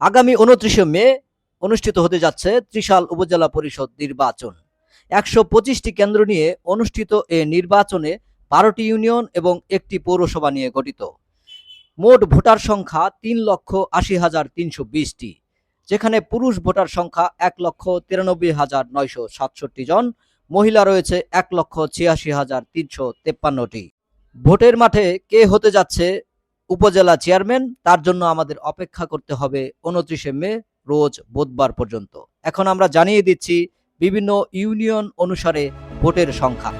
আগামী উনত্রিশে মে অনুষ্ঠিত হতে যাচ্ছে ত্রিশাল উপজেলা পরিষদ নির্বাচন। একশো পঁচিশটি কেন্দ্র নিয়ে অনুষ্ঠিত এ নির্বাচনে বারোটি ইউনিয়ন এবং একটি পৌরসভা নিয়ে গঠিত। মোট ভোটার সংখ্যা তিন লক্ষ আশি হাজার তিনশো বিশটি, যেখানে পুরুষ ভোটার সংখ্যা এক লক্ষ তিরানব্বই হাজার নয়শো সাতষট্টি জন, মহিলা রয়েছে এক লক্ষ ছিয়াশি হাজার তিনশো তেপ্পান্নটি। ভোটের মাঠে কে হতে যাচ্ছে উপজেলা চেয়ারম্যান, তার জন্য আমাদের অপেক্ষা করতে হবে উনত্রিশে মে, রোজ বুধবার পর্যন্ত। এখন আমরা জানিয়ে দিচ্ছি বিভিন্ন ইউনিয়ন অনুসারে ভোটের সংখ্যা।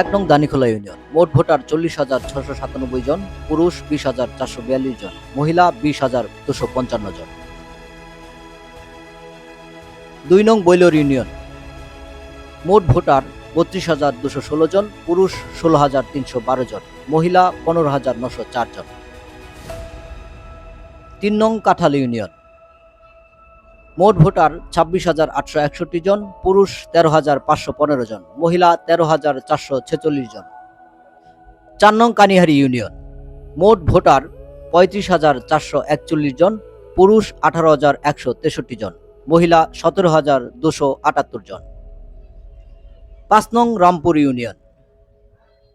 এক নং দানিখোলা ইউনিয়ন। মোট ভোটার চল্লিশ হাজার ছশো সাতানব্বই জন, পুরুষ বিশ হাজার চারশো বিয়াল্লিশ জন, মহিলা বিশ হাজার দুশো পঞ্চান্ন জন। দুই নং বৈলর ইউনিয়ন। মোট ভোটার বত্রিশ হাজার দুশো ষোলো জন, পুরুষ ষোলো হাজার তিনশো বারো জন, মহিলা পনেরো হাজার নশো চার জন। তিন নং কাঁঠাল ইউনিয়ন। মোট ভোটার ছাব্বিশ হাজার আটশো একষট্টি জন, পুরুষ তেরো হাজার পাঁচশো পনেরো জন, মহিলা তেরো হাজার চারশো ছেচল্লিশ জন। চার নং কানিহারি ইউনিয়ন। মোট ভোটার পঁয়ত্রিশ হাজার চারশো একচল্লিশ জন, পুরুষ আঠারো হাজার একশো তেষট্টি জন। মহিলা সতেরো হাজার দুশো আটাত্তর জন। পাঁচ নং রামপুর ইউনিয়ন।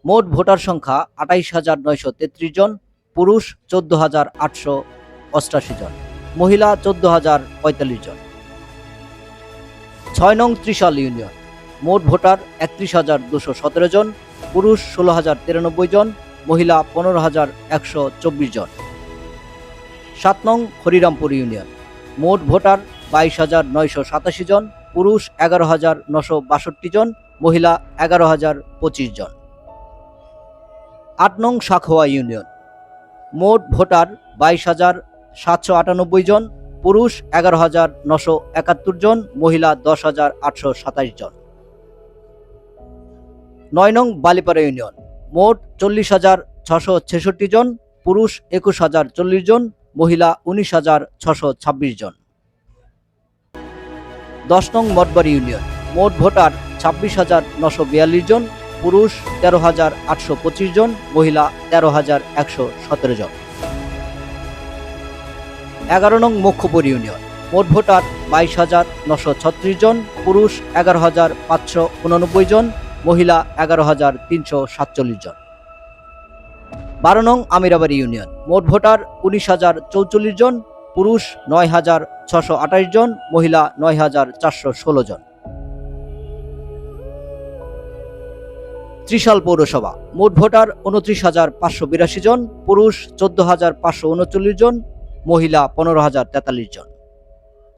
মোট ভোটার সংখ্যা আটাইশ হাজার নয়শো তেত্রিশ জন, পুরুষ চোদ্দ হাজার আটশো অষ্টাশি জন, মহিলা চোদ্দ হাজার পঁয়তাল্লিশ জন। ছয় নং ত্রিশাল ইউনিয়ন। মোট ভোটার একত্রিশ হাজার দুশো সতেরো জন, পুরুষ ষোলো হাজার তিরানব্বই জন, মহিলা পনেরো হাজার একশো চব্বিশ জন। সাত নং হরিরামপুর ইউনিয়ন। মোট ভোটার বাইশ হাজার নয়শো সাতাশি জন, পুরুষ এগারো হাজার নশো বাষট্টি জন, মহিলা এগারো হাজার পঁচিশ জন। আট নং সাখোয়া ইউনিয়ন। মোট ভোটার বাইশ হাজার সাতশো আটানব্বই জন, পুরুষ এগারো হাজার নশো একাত্তর জন, মহিলা দশ হাজার আটশো সাতাশ জন। নয় নং বালিপাড়া ইউনিয়ন। মোট চল্লিশ হাজার ছশো ছেষট্টি জন, পুরুষ একুশ হাজার চল্লিশ জন, মহিলা উনিশ হাজার ছশো ছাব্বিশ জন। দশ নং মঠবাড়ি ইউনিয়ন। মোট ভোটার ছাব্বিশ হাজার নশো বিয়াল্লিশ জন, পুরুষ তেরো হাজার আটশো পঁচিশ জন, মহিলা তেরো হাজার একশো সতেরো জন। এগারো নং মুখ্যপুর ইউনিয়ন। মোট ভোটার বাইশ হাজার নশো ছত্রিশ জন, পুরুষ এগারো হাজার পাঁচশো উননব্বই জন, মহিলা এগারো হাজার তিনশো সাতচল্লিশ জন। বারো নং আমিরাবাড়ি ইউনিয়ন। মোট ভোটার উনিশ হাজার চৌচল্লিশ জন পুরুষ নয় হাজার ছশো আঠাশ জন, মহিলা নয় হাজার চারশো ষোলো জন। ত্রিশাল পৌরসভা। মোট ভোটার উনত্রিশ হাজার পাঁচশো বিরাশি জন, পুরুষ চোদ্দ হাজার পাঁচশো উনচল্লিশ জন, মহিলা পনেরো হাজার তেতাল্লিশ জন।